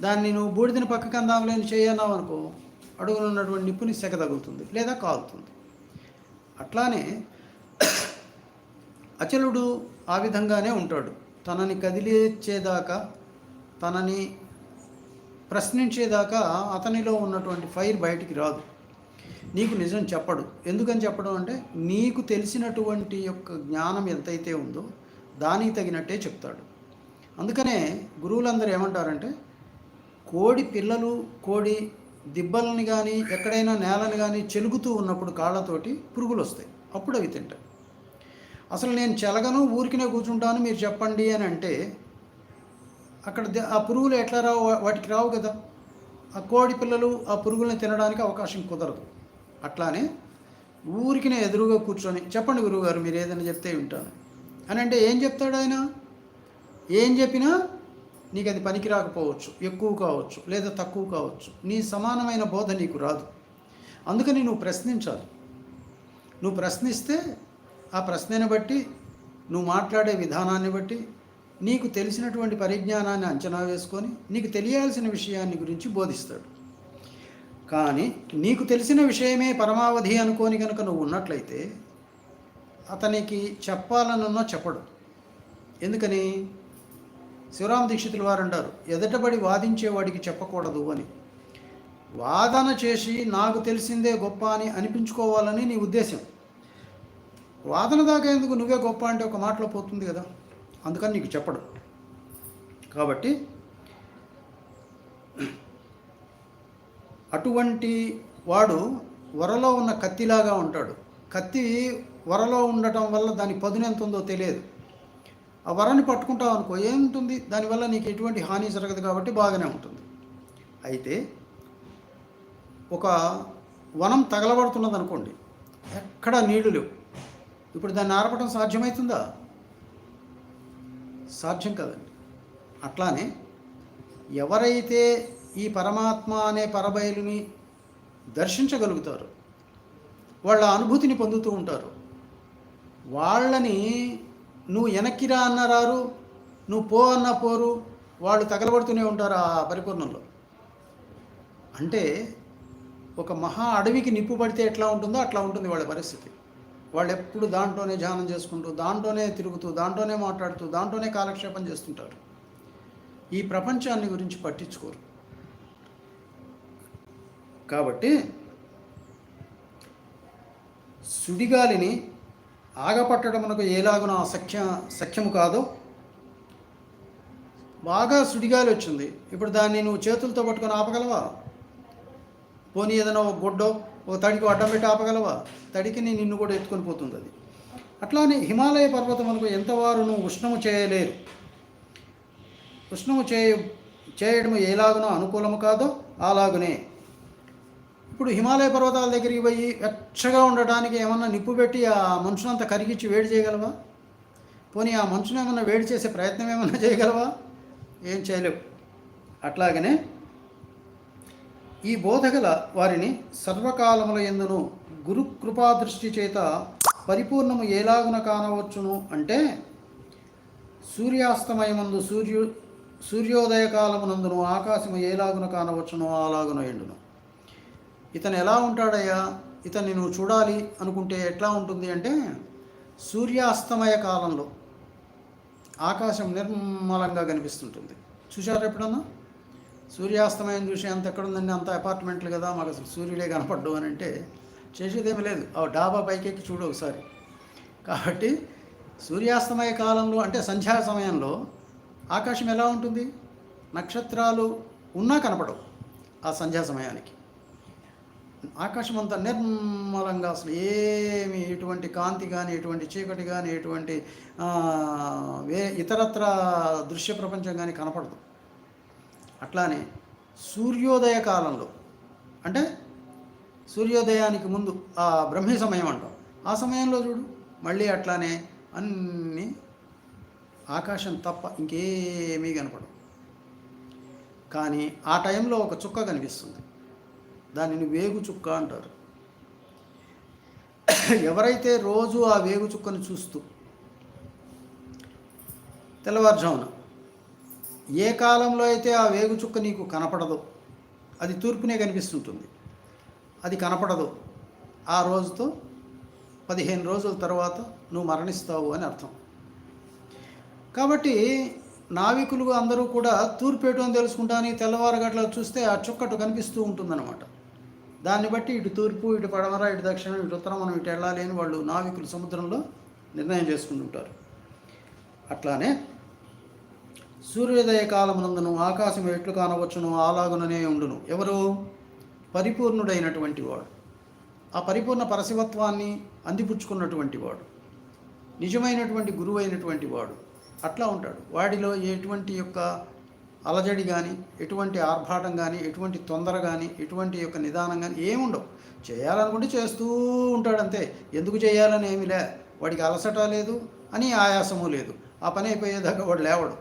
దాన్ని నువ్వు బూడిదని పక్కకు అందామలేని చేయన్నావు అనుకో అడుగులో ఉన్నటువంటి నిప్పుని సెగ తగులుతుంది లేదా కాలుతుంది. అట్లానే అచలుడు ఆ విధంగానే ఉంటాడు. తనని కదిలిచ్చేదాకా తనని ప్రశ్నించేదాకా అతనిలో ఉన్నటువంటి ఫైర్ బయటికి రాదు. నీకు నిజం చెప్పడు. ఎందుకని చెప్పడం అంటే నీకు తెలిసినటువంటి యొక్క జ్ఞానం ఎంతైతే ఉందో దానికి తగినట్టే చెప్తాడు. అందుకనే గురువులందరూ ఏమంటారంటే కోడి పిల్లలు కోడి దిబ్బలని కానీ ఎక్కడైనా నేలని కానీ చెలుగుతూ ఉన్నప్పుడు కాళ్ళతోటి పురుగులు వస్తాయి. అప్పుడు అవి తింటాయి. అసలు నేను చెలగను ఊరికినే కూర్చుంటాను మీరు చెప్పండి అని అంటే అక్కడ ఆ పురుగులు ఎట్లా రావు వాటికి రావు కదా. ఆ కోడి పిల్లలు ఆ పురుగుల్ని తినడానికి అవకాశం కుదరదు. అట్లానే ఊరికినే ఎదురుగా కూర్చొని చెప్పండి గురువుగారు మీరు ఏదైనా చెప్తే వింటాను. అని అంటే ఏం చెప్తాడు ఆయన? ఏం చెప్పినా నీకు అది పనికి రాకపోవచ్చు ఎక్కువ కావచ్చు లేదా తక్కువ కావచ్చు. నీ సమానమైన బోధ నీకు రాదు. అందుకని నువ్వు ప్రశ్నించాలి. నువ్వు ప్రశ్నిస్తే ఆ ప్రశ్నని బట్టి నువ్వు మాట్లాడే విధానాన్ని బట్టి నీకు తెలిసినటువంటి పరిజ్ఞానాన్ని అంచనా వేసుకొని నీకు తెలియాల్సిన విషయాన్ని గురించి బోధిస్తాడు. కానీ నీకు తెలిసిన విషయమే పరమావధి అనుకోని కనుక నువ్వు ఉన్నట్లయితే అతనికి చెప్పాలనున్నా చెప్పడు. ఎందుకని? శివరామ దీక్షితుల వారు అంటారు ఎదటబడి వాదించేవాడికి చెప్పకూడదు అని. వాదన చేసి నాకు తెలిసిందే గొప్ప అని అనిపించుకోవాలని నీ ఉద్దేశం. వాదన దాకా ఎందుకు? నువ్వే గొప్ప అంటే ఒక మాటలో పోతుంది కదా. అందుకని నీకు చెప్పడు. కాబట్టి అటువంటి వాడు వరలో ఉన్న కత్తిలాగా ఉంటాడు. కత్తి వరలో ఉండటం వల్ల దాని పదునెంత ఉందో తెలియదు. ఆ వరాన్ని పట్టుకుంటావు అనుకో ఏముంటుంది? దానివల్ల నీకు ఎటువంటి హాని జరగదు కాబట్టి బాగానే ఉంటుంది. అయితే ఒక వనం తగలబడుతున్నది అనుకోండి ఎక్కడా నీళ్ళు లేవు. ఇప్పుడు దాన్ని ఆర్పడం సాధ్యమవుతుందా సాధ్యం కదండి. అట్లానే ఎవరైతే ఈ పరమాత్మ అనే పరబయలుని దర్శించగలుగుతారు వాళ్ళ అనుభూతిని పొందుతూ ఉంటారు వాళ్ళని నువ్వు వెనక్కిరా అన్న రారు నువ్వు పో అన్న పోరు వాళ్ళు తగలబడుతూనే ఉంటారు ఆ పరిపూర్ణంలో. అంటే ఒక మహా అడవికి నిప్పు పడితే ఎట్లా ఉంటుందో అట్లా ఉంటుంది వాళ్ళ పరిస్థితి. వాళ్ళు ఎప్పుడు దాంట్లోనే ధ్యానం చేసుకుంటూ దాంట్లోనే తిరుగుతూ దాంట్లోనే మాట్లాడుతూ దాంట్లోనే కాలక్షేపం చేస్తుంటారు. ఈ ప్రపంచాన్ని గురించి పట్టించుకోరు. కాబట్టి సుడిగాలిని ఆగపట్టడమునకు ఏలాగున సఖ్య సఖ్యము కాదో. బాగా సుడిగాలి వచ్చింది. ఇప్పుడు దాన్ని నువ్వు చేతులతో పట్టుకొని ఆపగలవా? పోనీ ఏదైనా ఒక గుడ్డో ఒక తడికి అడ్డం పెట్టి ఆపగలవా? తడికిని నిన్ను కూడా ఎత్తుకొని పోతుంది అది. అట్లానే హిమాలయ పర్వతమునకు ఎంతవారు నువ్వు ఉష్ణము చేయలేరు. ఉష్ణము చేయ చేయడము ఎలాగునో అనుకూలము కాదో అలాగునే ఇప్పుడు హిమాలయ పర్వతాల దగ్గరికి పోయి వెచ్చగా ఉండటానికి ఏమన్నా నిప్పు పెట్టి ఆ మనుషునంతా కరిగించి వేడి చేయగలవా? పోనీ ఆ మనుషుని ఏమన్నా వేడి చేసే ప్రయత్నం ఏమన్నా చేయగలవా? ఏం చేయలేవు. అట్లాగనే ఈ బోధగల వారిని సర్వకాలముల ఎందును గురు కృపాదృష్టి చేత పరిపూర్ణము ఏలాగున కానవచ్చును అంటే సూర్యాస్తమయమందు సూర్యు సూర్యోదయ కాలమునందును ఆకాశము ఏలాగున కానవచ్చును అలాగున ఎండును ఇతను ఎలా ఉంటాడయ్యా? ఇతన్ని నువ్వు చూడాలి అనుకుంటే ఎట్లా ఉంటుంది అంటే సూర్యాస్తమయ కాలంలో ఆకాశం నిర్మలంగా కనిపిస్తుంటుంది. చూశారు ఎప్పుడన్నా? సూర్యాస్తమయం చూసి అంత ఎక్కడుందండి అంత అపార్ట్మెంట్లు కదా మాకు అసలు సూర్యుడే కనపడ్డు అని అంటే చేసేదేమీ లేదు. ఆ డాబా పైకెక్కి చూడు ఒకసారి. కాబట్టి సూర్యాస్తమయ కాలంలో అంటే సంధ్యా సమయంలో ఆకాశం ఎలా ఉంటుంది? నక్షత్రాలు ఉన్నా కనపడవు ఆ సంధ్యా సమయానికి. ఆకాశం అంతా నిర్మలంగా అసలు ఏమి ఎటువంటి కాంతి కానీ ఎటువంటి చీకటి కానీ ఎటువంటి వే ఇతరత్ర దృశ్య ప్రపంచం కానీ కనపడదు. అట్లానే సూర్యోదయ కాలంలో అంటే సూర్యోదయానికి ముందు ఆ బ్రహ్మీ సమయం అంటాం. ఆ సమయంలో చూడు మళ్ళీ అట్లానే అన్నీ ఆకాశం తప్ప ఇంకేమీ కనపడవు. కానీ ఆ టైంలో ఒక చుక్క కనిపిస్తుంది. దానిని వేగు చుక్క అంటారు. ఎవరైతే రోజు ఆ వేగు చుక్కను చూస్తూ తెల్లవారుజామున ఏ కాలంలో అయితే ఆ వేగు చుక్క నీకు కనపడదో అది తూర్పునే కనిపిస్తుంటుంది. అది కనపడదు ఆ రోజుతో పదిహేను రోజుల తర్వాత నువ్వు మరణిస్తావు అని అర్థం. కాబట్టి నావికులు అందరూ కూడా తూర్పేటు అని తెలుసుకుంటాని తెల్లవారుగట్ల చూస్తే ఆ చుక్కటు కనిపిస్తూ ఉంటుందన్నమాట. దాన్ని బట్టి ఇటు తూర్పు ఇటు పడమర ఇటు దక్షిణం ఇటు ఉత్తరం మనం ఇటు వెళ్ళాలి అని వాళ్ళు నావికులు సముద్రంలో నిర్ణయం చేసుకుంటుంటారు అట్లానే సూర్యోదయ కాలమునందును ఆకాశం ఎట్లు కానవచ్చును అలాగుననే ఉండును. ఎవరు? పరిపూర్ణుడైనటువంటి వాడు. ఆ పరిపూర్ణ పరశివత్వాన్ని అందిపుచ్చుకున్నటువంటి వాడు. నిజమైనటువంటి గురువు అయినటువంటి వాడు. అట్లా ఉంటాడు. వాడిలో ఎటువంటి యొక్క అలజడి కానీ ఎటువంటి ఆర్భాటం కానీ ఎటువంటి తొందర కానీ ఎటువంటి యొక్క నిదానం కానీ ఏముండవు చేయాలనుకుంటే చేస్తూ ఉంటాడు అంతే. ఎందుకు చేయాలని ఏమి లే. వాడికి అలసట లేదు అని ఆయాసము లేదు. ఆ పని అయిపోయేదాకా వాడు లేవడు.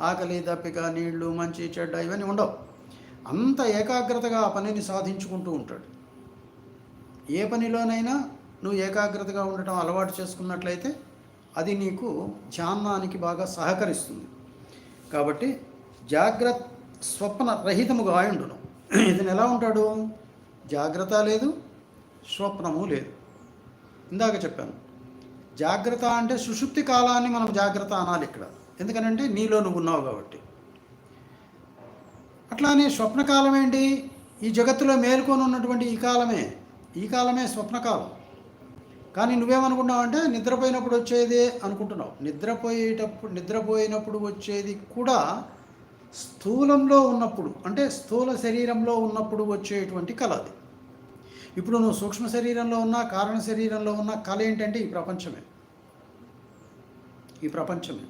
ఆకలి దప్పిక నీళ్ళు మంచి చెడ్డ ఇవన్నీ ఉండవు. అంత ఏకాగ్రతగా ఆ పనిని సాధించుకుంటూ ఉంటాడు. ఏ పనిలోనైనా నువ్వు ఏకాగ్రతగా ఉండటం అలవాటు చేసుకున్నట్లయితే అది నీకు ధ్యానానికి బాగా సహకరిస్తుంది. కాబట్టి జాగ్రత్త స్వప్న రహితముగా ఉండును ఇతను ఎలా ఉంటాడు? జాగ్రత్త లేదు స్వప్నము లేదు. ఇందాక చెప్పాను. జాగ్రత్త అంటే సుషుప్తి కాలాన్ని మనం జాగ్రత్త అనాలి ఇక్కడ. ఎందుకనంటే నీలో నువ్వు ఉన్నావు కాబట్టి. అట్లానే స్వప్నకాలం ఏంటి? ఈ జగత్తులో మేల్కొని ఉన్నటువంటి ఈ కాలమే. ఈ కాలమే స్వప్నకాలం కానీ నువ్వేమనుకున్నావు అంటే నిద్రపోయినప్పుడు వచ్చేదే అనుకుంటున్నావు. నిద్రపోయేటప్పుడు నిద్రపోయినప్పుడు వచ్చేది కూడా స్థూలంలో ఉన్నప్పుడు అంటే స్థూల శరీరంలో ఉన్నప్పుడు వచ్చేటువంటి కళ అది. ఇప్పుడు నువ్వు సూక్ష్మ శరీరంలో ఉన్న కారణ శరీరంలో ఉన్న కళ ఏంటంటే ఈ ప్రపంచమే. ఈ ప్రపంచమే.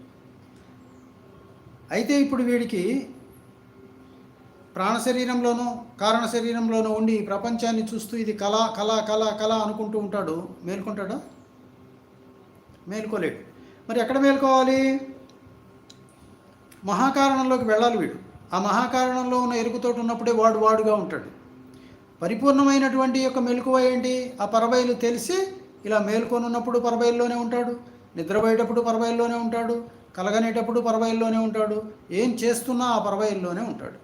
అయితే ఇప్పుడు వీడికి ప్రాణ శరీరంలోనూ కారణ శరీరంలోనూ ఉండి ఈ ప్రపంచాన్ని చూస్తూ ఇది కళ కళ కళ కళ అనుకుంటూ ఉంటాడు మేల్కొంటాడా? మేల్కోలేడు. మరి ఎక్కడ మేల్కోవాలి? మహాకారణంలోకి వెళ్ళాలి వీడు. ఆ మహాకారణంలో ఉన్న ఎరుకుతోటి ఉన్నప్పుడే వాడు వాడుగా ఉంటాడు. పరిపూర్ణమైనటువంటి యొక్క మెలకువ ఏంటి? ఆ పరబయలు తెలిసి ఇలా మేల్కొని ఉన్నప్పుడు పరబయల్లోనే ఉంటాడు నిద్రపోయేటప్పుడు పరబయల్లోనే ఉంటాడు కలగనేటప్పుడు పరబయల్లోనే ఉంటాడు ఏం చేస్తున్నా ఆ పరబయల్లోనే ఉంటాడు.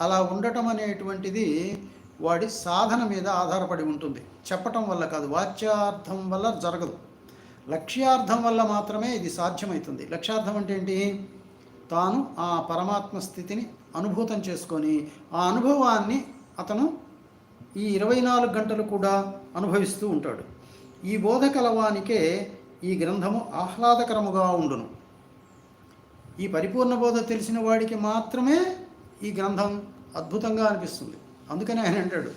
అలా ఉండటం అనేటువంటిది వాడి సాధన మీద ఆధారపడి ఉంటుంది. చెప్పటం వల్ల కాదు వాచ్యార్థం వల్ల జరగదు. లక్ష్యార్థం వల్ల మాత్రమే ఇది సాధ్యమవుతుంది. లక్ష్యార్థం అంటే ఏంటి? తాను ఆ పరమాత్మ స్థితిని అనుభూతం చేసుకొని ఆ అనుభవాన్ని అతను ఈ ఇరవై నాలుగు గంటలు కూడా అనుభవిస్తూ ఉంటాడు. ఈ బోధ కలవానికే ఈ గ్రంథము ఆహ్లాదకరముగా ఉండును. ఈ పరిపూర్ణ బోధ తెలిసిన వాడికి మాత్రమే ఈ గ్రంథం అద్భుతంగా అనిపిస్తుంది. అందుకని ఆయన అంటాడు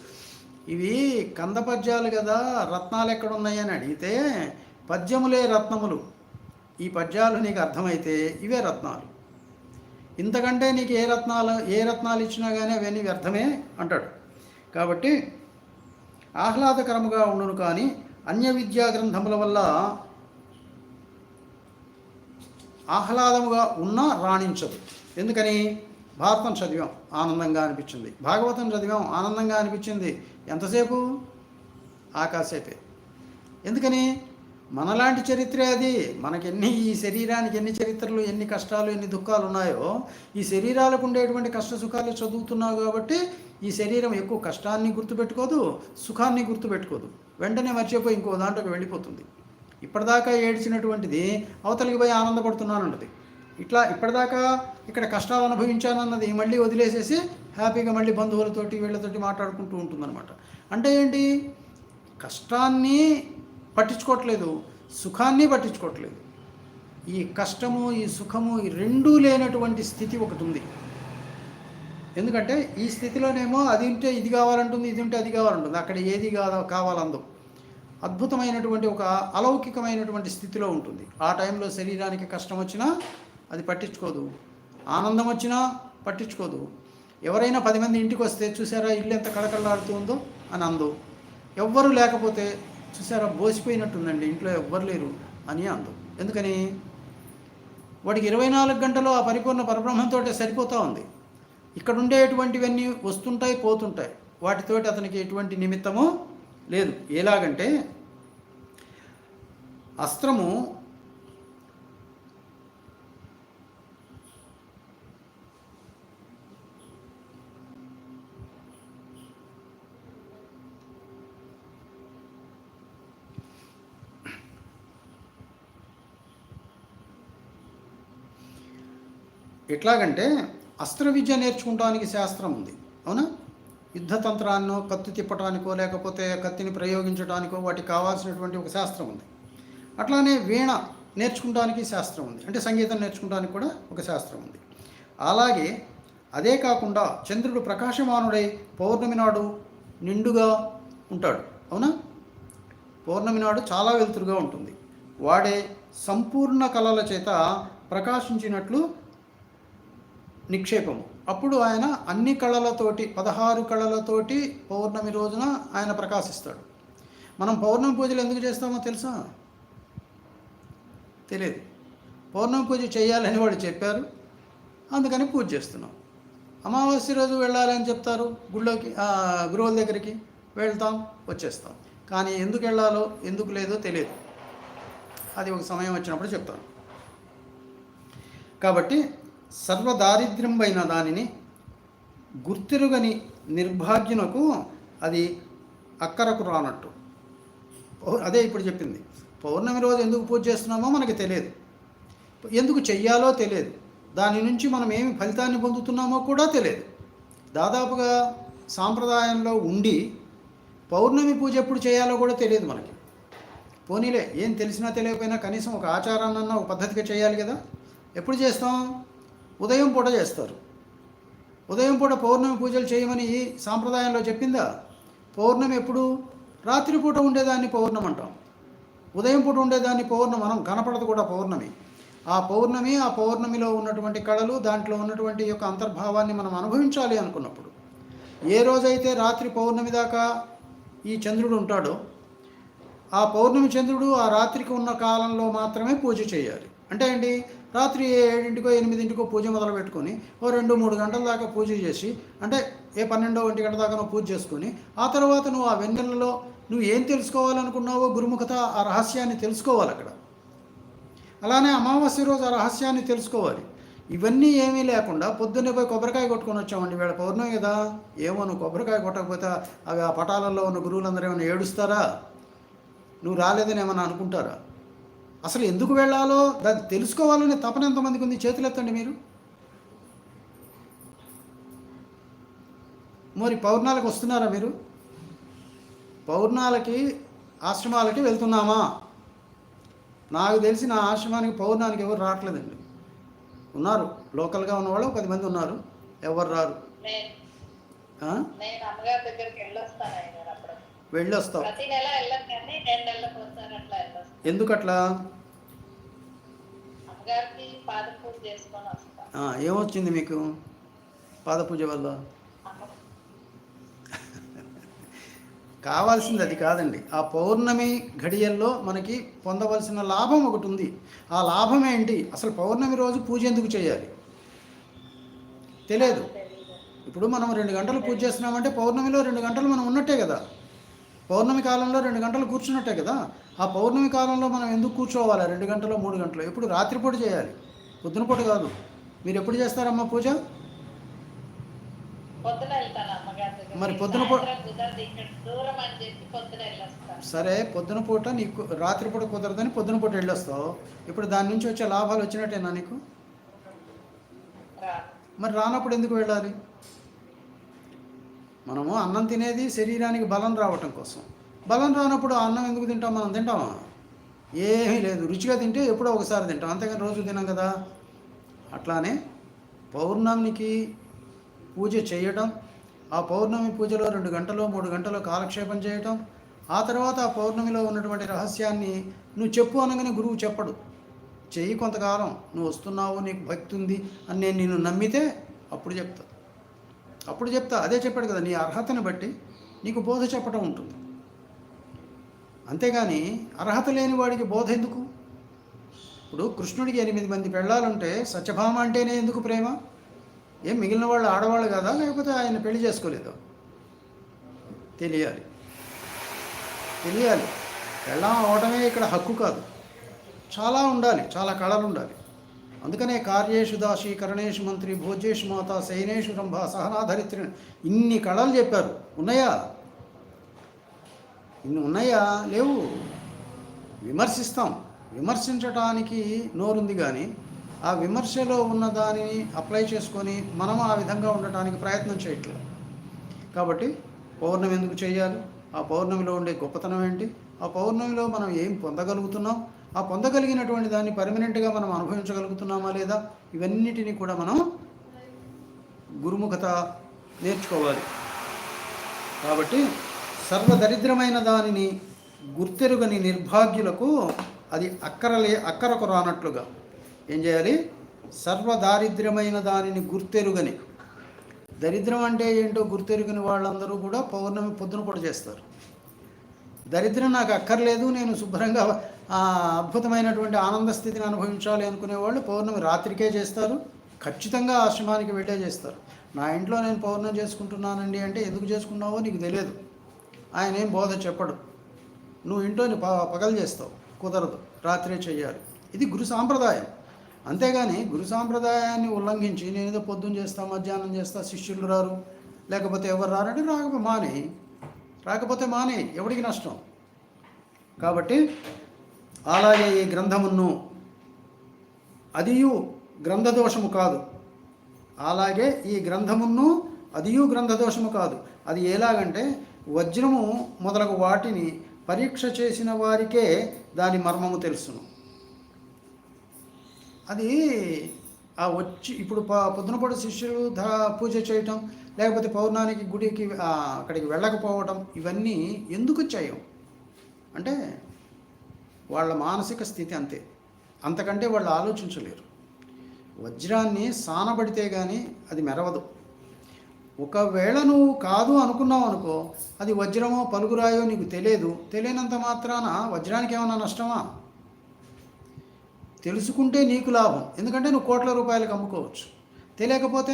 ఇవి కంద పద్యాలు కదా రత్నాలు ఎక్కడున్నాయని అడిగితే పద్యములే రత్నములు. ఈ పద్యాలు నీకు అర్థమైతే ఇవే రత్నాలు. ఇంతకంటే నీకు ఏ రత్నాలు ఏ రత్నాలు ఇచ్చినా కానీ అవన్నీ వ్యర్థమే అంటాడు. కాబట్టి ఆహ్లాదకరముగా ఉండును కానీ అన్య విద్యా గ్రంథముల వల్ల ఆహ్లాదముగా ఉన్నా రాణించదు. ఎందుకని? భారతం చదివాం ఆనందంగా అనిపించింది. భాగవతం చదివాం ఆనందంగా అనిపించింది. ఎంతసేపు? ఆకాశేపే ఎందుకని? మనలాంటి చరిత్రే అది. మనకి ఎన్ని ఈ శరీరానికి ఎన్ని చరిత్రలు ఎన్ని కష్టాలు ఎన్ని దుఃఖాలు ఉన్నాయో ఈ శరీరాలకు ఉండేటువంటి కష్ట సుఖాలు చదువుతున్నావు కాబట్టి ఈ శరీరం ఎక్కువ కష్టాన్ని గుర్తుపెట్టుకోదు సుఖాన్ని గుర్తుపెట్టుకోదు. వెంటనే మర్చిపోయి ఇంకో దాంట్లోకి వెళ్ళిపోతుంది. ఇప్పటిదాకా ఏడ్చినటువంటిది అవతలికి పోయి ఆనందపడుతున్నానన్నది ఇట్లా ఇప్పటిదాకా ఇక్కడ కష్టాలు అనుభవించానన్నది మళ్ళీ వదిలేసేసి హ్యాపీగా మళ్ళీ బంధువులతోటి వీళ్ళతోటి మాట్లాడుకుంటూ ఉంటుందన్నమాట. అంటే ఏంటి? కష్టాన్ని పట్టించుకోవట్లేదు. సుఖాన్ని పట్టించుకోవట్లేదు. ఈ కష్టము ఈ సుఖము ఈ రెండూ లేనటువంటి స్థితి ఒకటి ఉంది. ఎందుకంటే ఈ స్థితిలోనేమో అది ఉంటే ఇది కావాలంటుంది ఇది ఉంటే అది కావాలంటుంది. అక్కడ ఏది కాదా కావాలందో. అద్భుతమైనటువంటి ఒక అలౌకికమైనటువంటి స్థితిలో ఉంటుంది. ఆ టైంలో శరీరానికి కష్టం వచ్చినా అది పట్టించుకోదు. ఆనందం వచ్చినా పట్టించుకోదు. ఎవరైనా పది మంది ఇంటికి వస్తే చూసారా ఇల్లు ఎంత కళకళలాడుతుందో అని అందు. ఎవ్వరు లేకపోతే చూసారా? బోసిపోయినట్టుందండి. ఇంట్లో ఎవ్వరు లేరు అని అందు. ఎందుకని? వాడికి ఇరవై నాలుగు గంటలు ఆ పరిపూర్ణ పరబ్రహ్మంతో సరిపోతూ ఉంది. ఇక్కడ ఉండేటువంటివన్నీ వస్తుంటాయి పోతుంటాయి. వాటితోటి అతనికి ఎటువంటి నిమిత్తము లేదు. ఎలాగంటే అస్త్రము ఎట్లాగంటే అస్త్ర విద్య నేర్చుకుంటానికి శాస్త్రం ఉంది. అవునా? యుద్ధతంత్రాన్నో కత్తి తిప్పటానికో లేకపోతే కత్తిని ప్రయోగించడానికో వాటికి కావాల్సినటువంటి ఒక శాస్త్రం ఉంది. అట్లానే వీణ నేర్చుకుంటానికి శాస్త్రం ఉంది. అంటే సంగీతం నేర్చుకుంటానికి కూడా ఒక శాస్త్రం ఉంది. అలాగే అదే కాకుండా చంద్రుడు ప్రకాశమానుడై పౌర్ణమి నాడు నిండుగా ఉంటాడు. అవునా? పౌర్ణమి నాడు చాలా వెలుతురుగా ఉంటుంది. వాడే సంపూర్ణ కళల చేత ప్రకాశించినట్లు నిక్షేపము. అప్పుడు ఆయన అన్ని కళలతోటి పదహారు కళలతోటి పౌర్ణమి రోజున ఆయన ప్రకాశిస్తాడు. మనం పౌర్ణమి పూజలు ఎందుకు చేస్తామో తెలుసా? తెలియదు. పౌర్ణమి పూజ చేయాలని వాళ్ళు చెప్పారు. అందుకని పూజ చేస్తున్నాం. అమావాస్య రోజు వెళ్ళాలని చెప్తారు. గుళ్ళోకి గురువుల దగ్గరికి వెళ్తాం వచ్చేస్తాం. కానీ ఎందుకు వెళ్ళాలో ఎందుకు లేదో తెలియదు. అది ఒక సమయం వచ్చినప్పుడు చెప్తాను. కాబట్టి సర్వదారిద్ర్యంపైన దానిని గుర్తిరుగని నిర్భాగ్యునకు అది అక్కరకు రానట్టు. పౌ- అదే ఇప్పుడు చెప్పింది. పౌర్ణమి రోజు ఎందుకు పూజ చేస్తున్నామో మనకి తెలియదు. ఎందుకు చెయ్యాలో తెలియదు. దాని నుంచి మనం ఏమి ఫలితాన్ని పొందుతున్నామో కూడా తెలియదు. దాదాపుగా సాంప్రదాయంలో ఉండి పౌర్ణమి పూజ ఎప్పుడు చేయాలో కూడా తెలియదు మనకి. పోనీలే ఏం తెలిసినా తెలియకపోయినా కనీసం ఒక ఆచారాన్నన్నా ఒక పద్ధతిగా చేయాలి కదా. ఎప్పుడు చేస్తాం? ఉదయం పూట చేస్తారు. ఉదయం పూట పౌర్ణమి పూజలు చేయమని ఈ సాంప్రదాయంలో చెప్పిందా? పౌర్ణమి ఎప్పుడు? రాత్రిపూట ఉండేదాన్ని పౌర్ణమి అంటాం. ఉదయం పూట ఉండేదాన్ని పౌర్ణమి మనం కనపడదు కూడా పౌర్ణమి. ఆ పౌర్ణమి ఆ పౌర్ణమిలో ఉన్నటువంటి కళలు దాంట్లో ఉన్నటువంటి యొక్క అంతర్భావాన్ని మనం అనుభవించాలి అనుకున్నప్పుడు. ఏ రోజైతే రాత్రి పౌర్ణమి దాకా ఈ చంద్రుడు ఉంటాడో ఆ పౌర్ణమి చంద్రుడు ఆ రాత్రికి ఉన్న కాలంలో మాత్రమే పూజ చేయాలి. అంటే ఏంటి? రాత్రి ఏడింటికో ఎనిమిదింటికో పూజ మొదలు పెట్టుకొని ఓ రెండు మూడు గంటల దాకా పూజ చేసి అంటే ఏ పన్నెండో ఒంటి గంట దాకా నువ్వు పూజ చేసుకొని ఆ తర్వాత నువ్వు ఆ వెన్నెలలో నువ్వు ఏం తెలుసుకోవాలనుకున్నావో గురుముఖత ఆ రహస్యాన్ని తెలుసుకోవాలి అక్కడ. అలానే అమావాస్య రోజు ఆ రహస్యాన్ని తెలుసుకోవాలి. ఇవన్నీ ఏమీ లేకుండా పొద్దున్నే పోయి కొబ్బరికాయ కొట్టుకొని వచ్చామండి. వీళ్ళ పౌర్ణమి కదా. ఏమో నువ్వు కొబ్బరికాయ కొట్టకపోతే అవి ఆ పటాలలో ఉన్న గురువులందరూ ఏమైనా ఏడుస్తారా? నువ్వు రాలేదని ఏమైనా అనుకుంటారా? అసలు ఎందుకు వెళ్ళాలో దాన్ని తెలుసుకోవాలనే తపన ఎంతమందికి ఉంది? చేతులు ఎత్తండి మీరు. మరి పౌర్ణాలకు వస్తున్నారా మీరు? పౌర్ణాలకి ఆశ్రమాలకి వెళ్తున్నామా? నాకు తెలిసి నా ఆశ్రమానికి పౌర్ణానికి ఎవరు రావట్లేదండి. ఉన్నారు. లోకల్గా ఉన్నవాళ్ళు పది మంది ఉన్నారు. ఎవరు రారు? వెళ్ళొస్తావు వెళ్ళొస్తాను ఎందుకు అట్లా ఏమొచ్చింది మీకు పాదపూజ వల్ల? కావాల్సింది అది కాదండి. ఆ పౌర్ణమి ఘడియల్లో మనకి పొందవలసిన లాభం ఒకటి ఉంది. ఆ లాభం ఏంటి? అసలు పౌర్ణమి రోజు పూజ ఎందుకు చేయాలి? తెలియదు. ఇప్పుడు మనం రెండు గంటలు పూజ చేస్తున్నామంటే పౌర్ణమిలో రెండు గంటలు మనం ఉన్నట్టే కదా. పౌర్ణమి కాలంలో రెండు గంటలు కూర్చున్నట్టే కదా? ఆ పౌర్ణమి కాలంలో మనం ఎందుకు కూర్చోవాలి? రెండు గంటలు మూడు గంటలు? ఎప్పుడు రాత్రిపూట చేయాలి. పొద్దునపూట కాదు. మీరు ఎప్పుడు చేస్తారమ్మా పూజ? మరి పొద్దున పూ- కుదరదు ఇక్కడ దూరం అని చెప్పి పొద్దున వెళ్ళొస్తాను. సరే పొద్దున పూట నీకు రాత్రిపూట కుదరదని పొద్దున పూట వెళ్ళొస్తావు. ఇప్పుడు దాని నుంచి వచ్చే లాభాలు వచ్చినట్టేనా నీకు? మరి రానప్పుడు ఎందుకు వెళ్ళాలి? మనము అన్నం తినేది శరీరానికి బలం రావటం కోసం. బలం రానప్పుడు ఆ అన్నం ఎందుకు తింటాం? మనం తింటామా? ఏమీ లేదు. రుచిగా తింటే ఎప్పుడో ఒకసారి తింటాం. అంతేగాని రోజు తినాం కదా. అట్లానే పౌర్ణమికి పూజ చేయటం ఆ పౌర్ణమి పూజలో రెండు గంటలు మూడు గంటలు కాలక్షేపం చేయటం ఆ తర్వాత ఆ పౌర్ణమిలో ఉన్నటువంటి రహస్యాన్ని నువ్వు చెప్పు అనగానే గురువు చెప్పడు. చెయ్యి కొంతకాలం. నువ్వు వస్తున్నావు నీకు భక్తి ఉంది అని నేను నిన్ను నమ్మితే అప్పుడు చెప్తా. అప్పుడు చెప్తా అదే చెప్పాడు కదా నీ అర్హతని బట్టి నీకు బోధ చెప్పటం ఉంటుంది. అంతేగాని అర్హత లేని వాడికి బోధ ఎందుకు? ఇప్పుడు కృష్ణుడికి ఎనిమిది మంది పెళ్ళాలుంటే సత్యభామ అంటేనే ఎందుకు ప్రేమ? ఏం మిగిలిన వాళ్ళు ఆడవాళ్ళు కదా? లేకపోతే ఆయన పెళ్ళి చేసుకోలేదు? తెలియాలి. తెలియాలి. పెళ్ళం అవడమే ఇక్కడ హక్కు కాదు. చాలా ఉండాలి చాలా కళలు ఉండాలి. అందుకనే కార్యేషు దాసి కరణేషు మంత్రి భోజేషు మాత శయనేషు రంభ సహనాధరిత్రి ఇన్ని కళలు చెప్పారు. ఉన్నాయా? ఇన్ని ఉన్నాయా? లేవు. విమర్శిస్తాం. విమర్శించటానికి నోరుంది కానీ ఆ విమర్శలో ఉన్న దానిని అప్లై చేసుకొని మనం ఆ విధంగా ఉండటానికి ప్రయత్నం చేయట్లేదు. కాబట్టి పౌర్ణమి ఎందుకు చేయాలి? ఆ పౌర్ణమిలో ఉండే గొప్పతనం ఏంటి? ఆ పౌర్ణమిలో మనం ఏం పొందగలుగుతున్నాం? ఆ పొందగలిగినటువంటి దాన్ని పర్మనెంట్గా మనం అనుభవించగలుగుతున్నామా లేదా? ఇవన్నిటినీ కూడా మనం గురుముఖత నేర్చుకోవాలి. కాబట్టి సర్వదరిద్రమైన దానిని గుర్తెరుగని నిర్భాగ్యులకు అది అక్కరలే అక్కరకు రానట్లుగా ఏం చేయాలి? సర్వదారిద్ర్యమైన దానిని గుర్తెరుగని దరిద్రం అంటే ఏంటో గుర్తెరుగని వాళ్ళందరూ కూడా పౌర్ణమి పొద్దున కూడా చేస్తారు. దరిద్రం నాకు అక్కర్లేదు నేను శుభ్రంగా అద్భుతమైనటువంటి ఆనంద స్థితిని అనుభవించాలి అనుకునే వాళ్ళు పౌర్ణమి రాత్రికే చేస్తారు. ఖచ్చితంగా ఆశ్రమానికి వెళ్ళే చేస్తారు. నా ఇంట్లో నేను పౌర్ణం చేసుకుంటున్నానండి అంటే ఎందుకు చేసుకున్నావో నీకు తెలియదు. ఆయన ఏం బోధ చెప్పడు. నువ్వు ఇంట్లోని ప పగలు చేస్తావు. కుదరదు. రాత్రే చేయాలి ఇది గురు సాంప్రదాయం. అంతేగాని గురు సాంప్రదాయాన్ని ఉల్లంఘించి నేను ఏదో పొద్దున్న చేస్తా మధ్యాహ్నం చేస్తా శిష్యులు రారు. లేకపోతే ఎవరు రారంటే రాకపోతే మానే రాకపోతే మానే ఎవడికి నష్టం? కాబట్టి అలాగే ఈ గ్రంథమును అదియు గ్రంథదోషము కాదు. అలాగే ఈ గ్రంథమును అదియు గ్రంథదోషము కాదు. అది ఎలాగంటే వజ్రము మొదలగు వాటిని పరీక్ష చేసిన వారికే దాని మర్మము తెలుసును. అది ఆ వచ్చి ఇప్పుడు ప- పొద్దునపూట శిష్యులు పూజ చేయటం లేకపోతే పౌర్ణానికి గుడికి అక్కడికి వెళ్ళకపోవటం ఇవన్నీ ఎందుకు వచ్చాయో అంటే వాళ్ళ మానసిక స్థితి అంతే. అంతకంటే వాళ్ళు ఆలోచించలేరు. వజ్రాన్ని సానబడితే కానీ అది మెరవదు. ఒకవేళ నువ్వు కాదు అనుకున్నావు అనుకో అది వజ్రమో పలుగురాయో నీకు తెలియదు. తెలియనంత మాత్రాన వజ్రానికి ఏమైనా నష్టమా? తెలుసుకుంటే నీకు లాభం. ఎందుకంటే నువ్వు కోట్ల రూపాయలకు అమ్ముకోవచ్చు. తెలియకపోతే?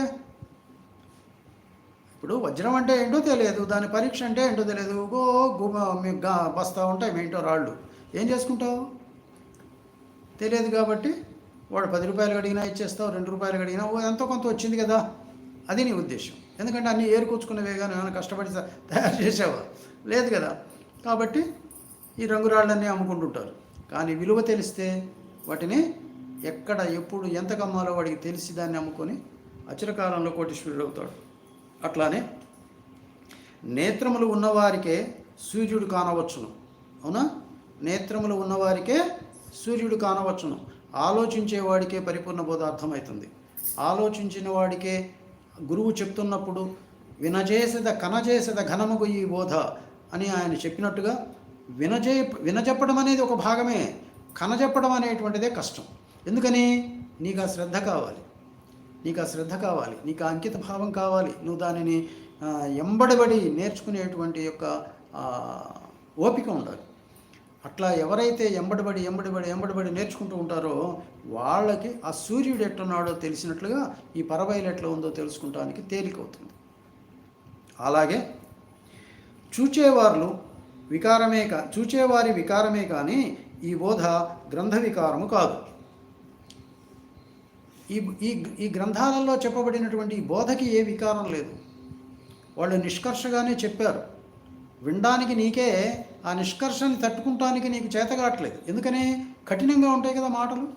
ఇప్పుడు వజ్రం అంటే ఏంటో తెలియదు. దాని పరీక్ష అంటే ఏంటో తెలియదు. ఓ గుమ బస్తా ఉంటాయి ఏంటో రాళ్ళు. ఏం చేసుకుంటావు? తెలియదు కాబట్టి వాడు పది రూపాయలు అడిగినా ఇచ్చేస్తావు రెండు రూపాయలు అడిగినా ఎంతో కొంత వచ్చింది కదా. అది నీ ఉద్దేశం. ఎందుకంటే అన్నీ ఏరుకొచ్చుకునేవే కానీ ఏమైనా కష్టపడి తయారు చేసావా? లేదు కదా. కాబట్టి ఈ రంగురాళ్ళన్నీ అమ్ముకుంటుంటారు. కానీ విలువ తెలిస్తే వాటిని ఎక్కడ ఎప్పుడు ఎంత కమ్మాలో వాడికి తెలిసి దాన్ని అమ్ముకొని అచిరకాలంలో కోటీశ్వరుడు అవుతాడు. అట్లానే నేత్రములు ఉన్నవారికే సూర్యుడు కానవచ్చును. అవునా? నేత్రములు ఉన్నవారికే సూర్యుడు కానవచ్చును. ఆలోచించేవాడికే పరిపూర్ణ బోధ అర్థమవుతుంది ఆలోచించిన వాడికే గురువు చెప్తున్నప్పుడు వినజేసద కనజేసద ఘనముగు ఈ బోధ అని ఆయన చెప్పినట్టుగా వినజే వినజెప్పడం అనేది ఒక భాగమే. కనజెప్పడం అనేటువంటిదే కష్టం. ఎందుకని? నీకు ఆ శ్రద్ధ కావాలి. నీకు ఆ శ్రద్ధ కావాలి. నీకు ఆ అంకిత భావం కావాలి. నువ్వు దానిని ఎంబడబడి నేర్చుకునేటువంటి యొక్క ఓపిక ఉండాలి. అట్లా ఎవరైతే ఎంబడిబడి ఎంబడిబడి ఎంబడిబడి నేర్చుకుంటూ ఉంటారో వాళ్ళకి ఆ సూర్యుడు ఎట్లున్నాడో తెలిసినట్లుగా ఈ పరవైలు ఎట్లా ఉందో తెలుసుకుంటానికి తేలికవుతుంది. అలాగే చూచేవార్లు వికారమే కా చూచేవారి వికారమే కానీ ఈ బోధ గ్రంథ వికారము కాదు. ఈ ఈ ఈ గ్రంథాలలో చెప్పబడినటువంటి ఈ బోధకి ఏ వికారం లేదు. వాళ్ళు నిష్కర్షగానే చెప్పారు. వినడానికి నీకే ఆ నిష్కర్షని తట్టుకుంటానికి నీకు చేతగాట్లేదు ఎందుకని? కఠినంగా ఉంటాయి కదా మాటలు.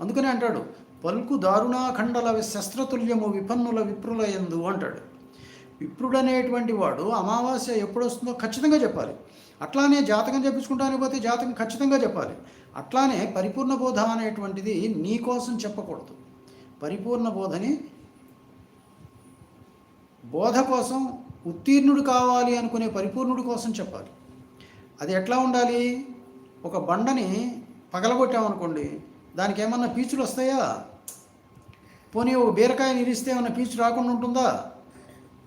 అందుకనే అంటాడు పలుకు దారుణాఖండల శస్త్రతుల్యము విపన్నుల విప్రుల ఎందు అంటాడు. విప్రుడనేటువంటి వాడు అమావాస్య ఎప్పుడు వస్తుందో ఖచ్చితంగా చెప్పాలి. అట్లానే జాతకం చెప్పించుకుంటానికి పోతే జాతకం ఖచ్చితంగా చెప్పాలి. అట్లానే పరిపూర్ణ బోధ అనేటువంటిది నీ కోసం చెప్పకూడదు. పరిపూర్ణ బోధని బోధ కోసం ఉత్తీర్ణుడు కావాలి అనుకునే పరిపూర్ణుడి కోసం చెప్పాలి. అది ఎట్లా ఉండాలి? ఒక బండని పగలగొట్టామనుకోండి దానికి ఏమన్నా పీచులు వస్తాయా? పోనీ ఒక బీరకాయని ఇరిస్తే ఏమన్నా పీచు రాకుండా ఉంటుందా?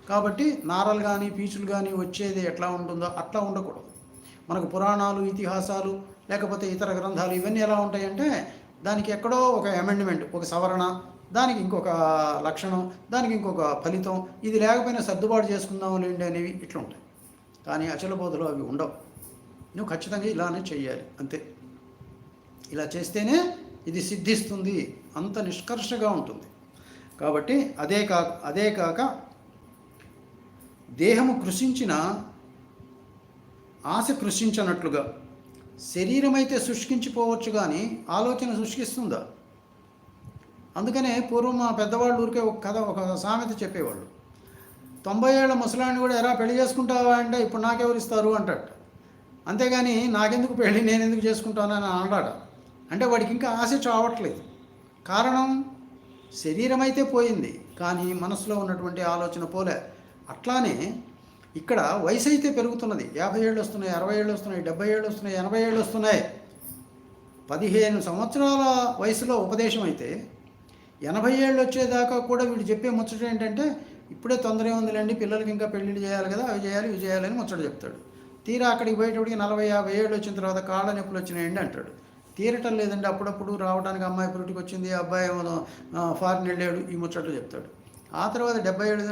కాబట్టి నారలు కానీ పీచులు కానీ వచ్చేది ఎట్లా ఉంటుందో అట్లా ఉండకూడదు. మనకు పురాణాలు ఇతిహాసాలు లేకపోతే ఇతర గ్రంథాలు ఇవన్నీ ఎలా ఉంటాయంటే దానికి ఎక్కడో ఒక అమెండ్మెంట్ ఒక సవరణ దానికి ఇంకొక లక్షణం దానికి ఇంకొక ఫలితం ఇది లేకపోయినా సర్దుబాటు చేసుకుందాం లేండి అనేవి ఇట్లా ఉంటాయి కానీ అచల బోధలో అవి ఉండవు. నువ్వు ఖచ్చితంగా ఇలానే చేయాలి అంతే. ఇలా చేస్తేనే ఇది సిద్ధిస్తుంది అంత నిష్కర్షగా ఉంటుంది. కాబట్టి అదే కాక అదే కాక దేహము కృషించిన ఆశ కృషించనట్లుగా శరీరం అయితే శుష్కించిపోవచ్చు కానీ ఆలోచన శుష్కిస్తుందా? అందుకనే పూర్వం మా పెద్దవాళ్ళు ఊరికే ఒక కథ ఒక సామెత చెప్పేవాళ్ళు. తొంభై ఏళ్ళ ముసలాన్ని కూడా ఎలా పెళ్ళి చేసుకుంటావా అంటే ఇప్పుడు నాకెవరిస్తారు అంటాడు అంతేగాని నాకెందుకు పెళ్ళి నేను ఎందుకు చేసుకుంటాను అని అన్నాడు అంటే వాడికి ఇంకా ఆశ చావట్లేదు. కారణం శరీరం అయితే పోయింది కానీ మనసులో ఉన్నటువంటి ఆలోచన పోలే. అట్లానే ఇక్కడ వయసు అయితే పెరుగుతున్నది. యాభై ఏళ్ళు వస్తున్నాయి అరవై ఏళ్ళు వస్తున్నాయి డెబ్బై ఏళ్ళు వస్తున్నాయి ఎనభై ఏళ్ళు వస్తున్నాయి. పదిహేను సంవత్సరాల వయసులో ఉపదేశం అయితే ఎనభై ఏళ్ళు వచ్చేదాకా కూడా వీడు చెప్పే ముచ్చట ఏంటంటే ఇప్పుడే తొందర ఉందిలేండి పిల్లలకి ఇంకా పెళ్ళిళ్ళు చేయాలి కదా అవి చేయాలి ఇవి చేయాలి అని ముచ్చట చెప్తాడు. తీరా అక్కడికి పోయేటప్పటికి నలభై యాభై ఏళ్ళు వచ్చిన తర్వాత కాళ్ళ నొప్పులు వచ్చినాయండి అంటాడు. తీరటం లేదండి అప్పుడప్పుడు రావడానికి అమ్మాయి పురుటికి వచ్చింది అబ్బాయి ఏమో ఫారిన్ వెళ్ళాడు ఈ ముచ్చట్లు చెప్తాడు. ఆ తర్వాత డెబ్బై ఏళ్ళు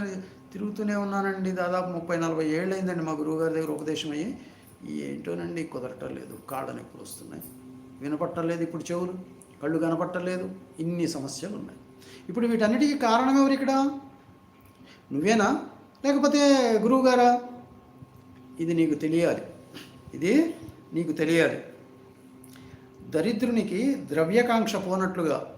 తిరుగుతూనే ఉన్నానండి దాదాపు ముప్పై నలభై ఏళ్ళు అయిందండి మా గురువుగారి దగ్గర ఉపదేశం అయ్యి. ఏంటోనండి కుదరటం లేదు కాళ్ళ నొప్పులు వస్తున్నాయి. వినపట్టలేదు ఇప్పుడు చెవులు కళ్ళు కనపట్టలేదు ఇన్ని సమస్యలు ఉన్నాయి. ఇప్పుడు వీటన్నిటికీ కారణం ఎవరు ఇక్కడ? నువ్వేనా? లేకపోతే గురువుగారా? ఇది నీకు తెలియాలి. ఇది నీకు తెలియాలి. దరిద్రునికి ద్రవ్యకాంక్ష పోనట్లుగా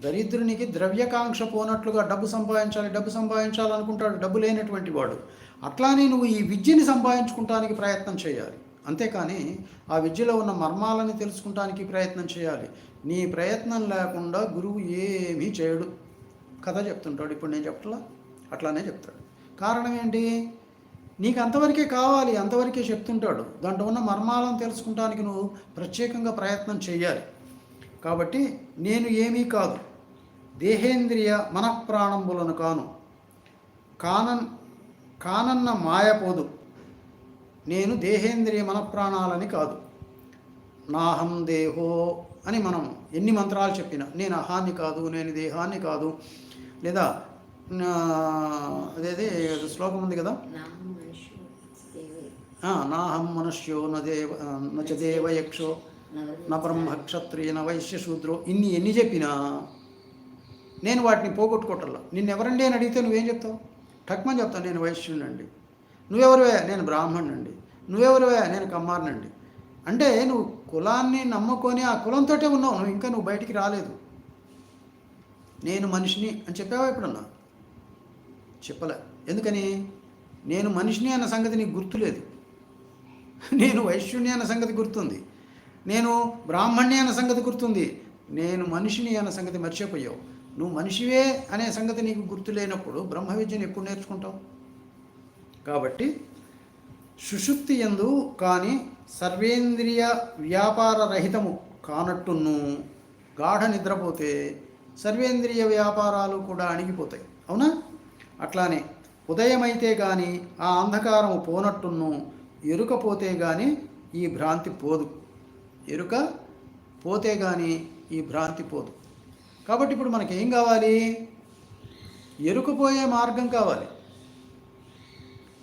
దరిద్రునికి ద్రవ్యకాంక్ష పోనట్లుగా డబ్బు సంపాదించాలి డబ్బు సంపాదించాలనుకుంటాడు డబ్బు లేనటువంటి వాడు. అట్లానే నువ్వు ఈ విద్యని సంపాదించుకుంటానికి ప్రయత్నం చేయాలి. అంతేకాని ఆ విద్యలో ఉన్న మర్మాలని తెలుసుకుంటానికి ప్రయత్నం చేయాలి. నీ ప్రయత్నం లేకుండా గురువు ఏమీ చేయడు. కథ చెప్తుంటాడు. ఇప్పుడు నేను చెప్పట్లా? అట్లానే చెప్తాడు. కారణం ఏంటి? నీకు అంతవరకే కావాలి అంతవరకే చెప్తుంటాడు. దాంట్లో ఉన్న మర్మాలను తెలుసుకుంటానికి నువ్వు ప్రత్యేకంగా ప్రయత్నం చేయాలి. కాబట్టి నేను ఏమీ కాదు. దేహేంద్రియ మనఃప్రాణంబులను కాను. కానన్ కానన్న మాయపోదు నేను దేహేంద్రియ మనఃప్రాణాలని కాదు. నాహం దేహో అని మనం ఎన్ని మంత్రాలు చెప్పినా నేను అహాన్ని కాదు నేను దేహాన్ని కాదు లేదా అదేది శ్లోకం ఉంది కదా నాహం మనుష్యో దేవే ఆ, నాహం మనుష్యో న దేవ నచ దేవ యక్షో న బ్రహ్మ క్షత్రియ న వైశ్య శూద్రో ఇన్ని ఎన్ని చెప్పినా నేను వాటిని పోగొట్టుకోవటల్లా నిన్నెవరండి అని అడిగితే నువ్వేం చెప్తావు? టక్మని చెప్తావు నేను వైశ్యునండి నువ్వెవరువే? నేను బ్రాహ్మణునండి నువ్వెవరువే? నేను కమ్మారనండి. అంటే నువ్వు కులాన్ని నమ్ముకొని ఆ కులంతోటే ఉన్నావు. నువ్వు ఇంకా నువ్వు బయటికి రాలేదు. నేను మనిషిని అని చెప్పావా ఎప్పుడన్నా? చెప్పలే. ఎందుకని? నేను మనిషిని అన్న సంగతి నీకు గుర్తులేదు. నేను వైశ్యుని అన్న సంగతి గుర్తుంది. నేను బ్రాహ్మణ్య అన్న సంగతి గుర్తుంది. నేను మనిషిని అన్న సంగతి మర్చిపోయావు. నువ్వు మనిషివే అనే సంగతి నీకు గుర్తు లేనప్పుడు బ్రహ్మ విద్యను ఎప్పుడు నేర్చుకుంటావు? కాబట్టి సుషుప్తి ఎందు కానీ సర్వేంద్రియ వ్యాపార రహితము కానట్టును గాఢ నిద్రపోతే సర్వేంద్రియ వ్యాపారాలు కూడా అణిగిపోతాయి. అవునా? అట్లానే ఉదయమైతే కానీ ఆ అంధకారం పోనట్టును ఎరుక పోతే కానీ ఈ భ్రాంతి పోదు. ఎరుక పోతే కానీ ఈ భ్రాంతి పోదు. కాబట్టి ఇప్పుడు మనకి ఏం కావాలి? ఎరుకపోయే మార్గం కావాలి.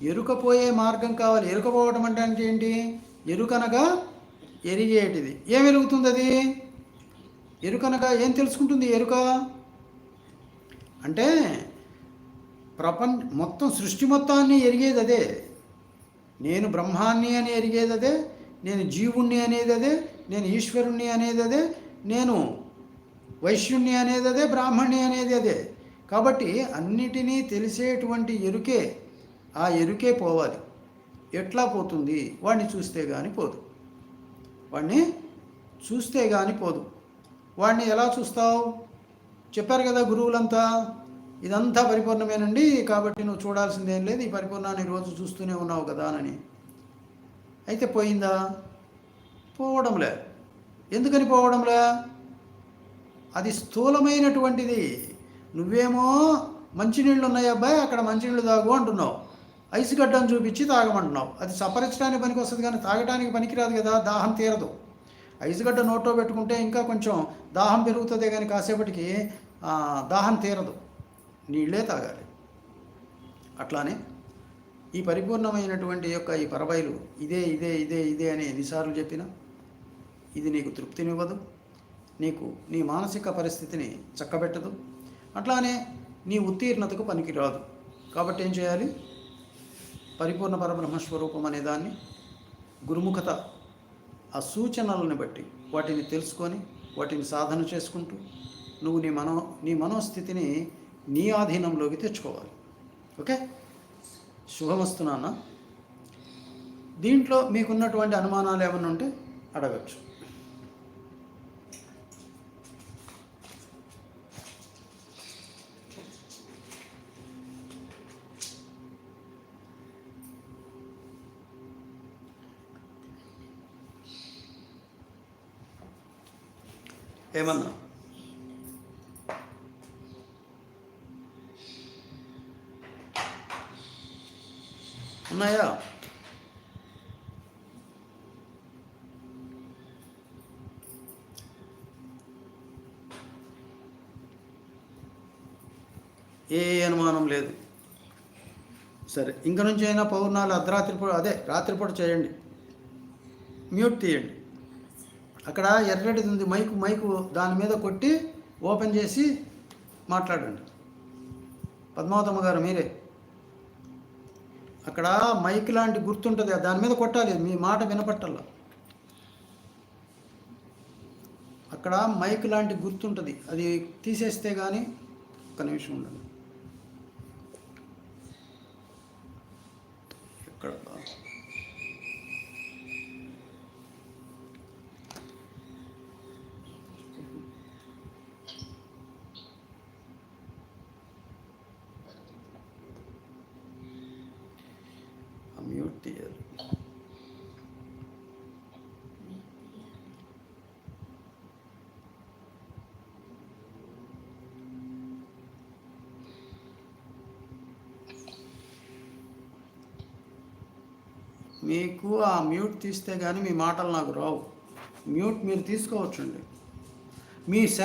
ఎరుకపోయే మార్గం కావాలి. ఎరుకపోవడం అంటే అంటే ఏంటి? ఎరుకనగా ఎరిగేటిది. ఏం ఎరుగుతుంది అది ఎరుకనగా ఏం తెలుసుకుంటుంది ఎరుక? అంటే ప్రపంచ మొత్తం సృష్టి మొత్తాన్ని ఎరిగేది అదే. నేను బ్రహ్మాన్ని అని ఎరిగేది అదే నేను జీవుణ్ణి అనేది అదే నేను ఈశ్వరుణ్ణి అనేది అదే నేను వైశ్యుణ్ణి అనేది అదే బ్రాహ్మణ్ణి అనేది అదే కాబట్టి అన్నిటినీ తెలిసేటువంటి ఎరుకే ఆ ఎరుకే పోవాలి. ఎట్లా పోతుంది? వాడిని చూస్తే కానీ పోదు. వాడిని చూస్తే కానీ పోదు. వాడిని ఎలా చూస్తావు? చెప్పారు కదా గురువులంతా. ఇదంతా పరిపూర్ణమేనండి. కాబట్టి నువ్వు చూడాల్సిందేం లేదు. ఈ పరిపూర్ణాన్ని రోజు చూస్తూనే ఉన్నావు కదా అని. అయితే పోయిందా? పోవడంలే. ఎందుకని పోవడంలే? అది స్థూలమైనటువంటిది. నువ్వేమో మంచినీళ్ళు ఉన్నాయి అబ్బాయి అక్కడ మంచినీళ్ళు తాగు అంటున్నావు. ఐసు గడ్డను చూపించి తాగమంటున్నావు. అది సపరించడానికి పనికి వస్తుంది కానీ తాగడానికి పనికిరాదు కదా దాహం తీరదు. ఐస్ గడ్డ నోట్లో పెట్టుకుంటే ఇంకా కొంచెం దాహం పెరుగుతుంది కానీ కాసేపటికి దాహం తీరదు. నీళ్ళే తాగాలి. అట్లానే ఈ పరిపూర్ణమైనటువంటి యొక్క ఈ పరబయలు ఇదే ఇదే ఇదే ఇదే అని ఎన్నిసార్లు చెప్పినా ఇది నీకు తృప్తినివ్వదు. నీకు నీ మానసిక పరిస్థితిని చక్కబెట్టదు. అట్లానే నీ ఉత్తీర్ణతకు పనికిరాదు. కాబట్టి ఏం చేయాలి? పరిపూర్ణ పరబ్రహ్మస్వరూపం అనే దాన్ని గురుముఖత ఆ సూచనలను బట్టి వాటిని తెలుసుకొని వాటిని సాధన చేసుకుంటూ నువ్వు నీ మనో నీ మనోస్థితిని నీ ఆధీనంలోకి తెచ్చుకోవాలి. ఓకే? శుభమస్తు నాన్న దీంట్లో మీకున్నటువంటి అనుమానాలు ఏమైనా ఉంటే అడగచ్చు. ఏమన్నా? ఉన్నాయా? ఏ అనుమానం లేదు. సరే ఇంక నుంచి అయినా పౌర్ణాలు అర్ధరాత్రి పూట అదే రాత్రిపూట చేయండి. మ్యూట్ తీయండి. అక్కడ ఎర్రటిది ఉంది మైకు మైకు దాని మీద కొట్టి ఓపెన్ చేసి మాట్లాడండి. పద్మావతమ్మ గారు మీరే. అక్కడ మైక్ లాంటి గుర్తుంటుంది దాని మీద కొట్టాలి. మీ మాట వినపట్టాల అక్కడ మైక్ లాంటి గుర్తుంటుంది. అది తీసేస్తే కానీ ఒక నిమిషం ఉండదు ఎక్కడ ఆ మ్యూట్ తీయాలి మీకు ఆ మ్యూట్ తీస్తే కానీ మీ మాటలు నాకు రావు. మ్యూట్ మీరు తీసుకోవచ్చండి. మీ సెల్